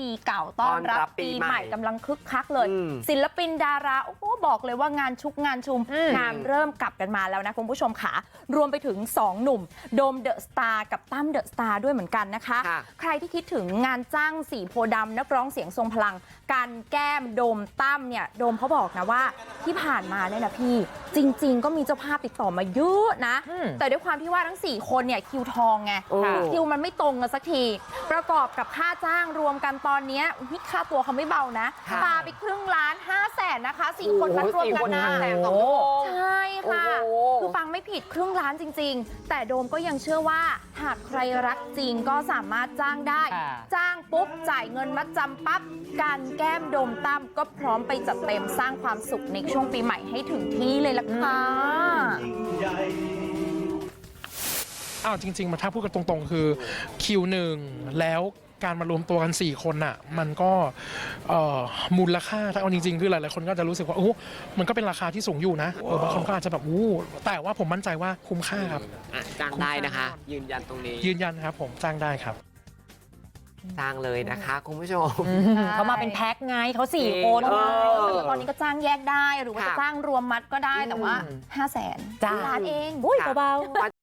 ปีเก่าต้อนรับต้อนรับปีปีใหม่ใหม่กำลังคึกคักเลยอืมศิลปินดาราโอ้โหบอกเลยว่างานชุกงานชุมอืมงานเริ่มกลับกันมาแล้วนะคุณผู้ชมค่ะ รวมไปถึง 2 หนุ่ม โดมเดอะสตาร์กับตั้มเดอะสตาร์ด้วยเหมือนกันนะคะค่ะใครที่คิดถึงงานจ้างสีโพธิ์ดำนักร้องเสียงทรงพลัง การแก้มโดมตั้มเนี่ยโดมเขาบอกนะว่าที่ผ่านมาเนี่ยนะพี่ จริง ๆ ก็มีเจ้าภาพติดต่อมาเยอะนะอืมแต่ด้วยความที่ว่าทั้ง 4 คนเนี่ยคิวทองไงโอ้คิวมันไม่ตรงกันสักที ประกอบกับค่าจ้างรวมกันตอนเนี้ยอุ๊ยค่าตัวเขาไม่เบานะค่ะปาไปครึ่งล้าน5 0 0แสนนะคะสี่คนนัดรวมสี่กัคนนนะห้าแสนสองชั่วโมง ใช่ค่ะ โอ้โห คือฟังไม่ผิดครึ่งล้านจริง ๆ แต่โดมก็ยังเชื่อว่าหากใครรักจริงก็สามารถจ้างได้ ค่ะ จ้างปุ๊บ จ่ายเงินมัดจำปั๊บ การแก้มโดมตั้มก็พร้อมไปจัดเต็มสร้างความสุขในช่วงปีใหม่ให้ถึงที่เลยล่ะค่ะ อ้าวจริง ๆมันถ้าพูดกันตรง ๆ คือคิวหนึ่งแล้ว การมารวมตัวกัน 4 คนน่ะ มันก็เอ่อมูลค่าถ้าเอาจริงๆ คือหลายๆคนก็จะรู้สึกว่าโอ้มันก็เป็นราคาที่สูงอยู่นะเออบางคนก็อาจจะแบบอู้แต่ว่าผมมั่นใจว่าคุ้มค่าครับ อะจ้างได้นะคะ ยืนยันตรงนี้ยืนยันครับ ผมจ้างได้ครับ จ้างเลยนะคะคุณผู้ชม เขามาเป็นแพ็คไงเขาสี่คนเออตอนนี้ก็จ้างแยกได้หรือว่าค่ะจะจ้างรวมมัดก็ได้แต่ว่าอืม5 0 0แสนจ้า ล้านเอง อุ้ยเบาๆ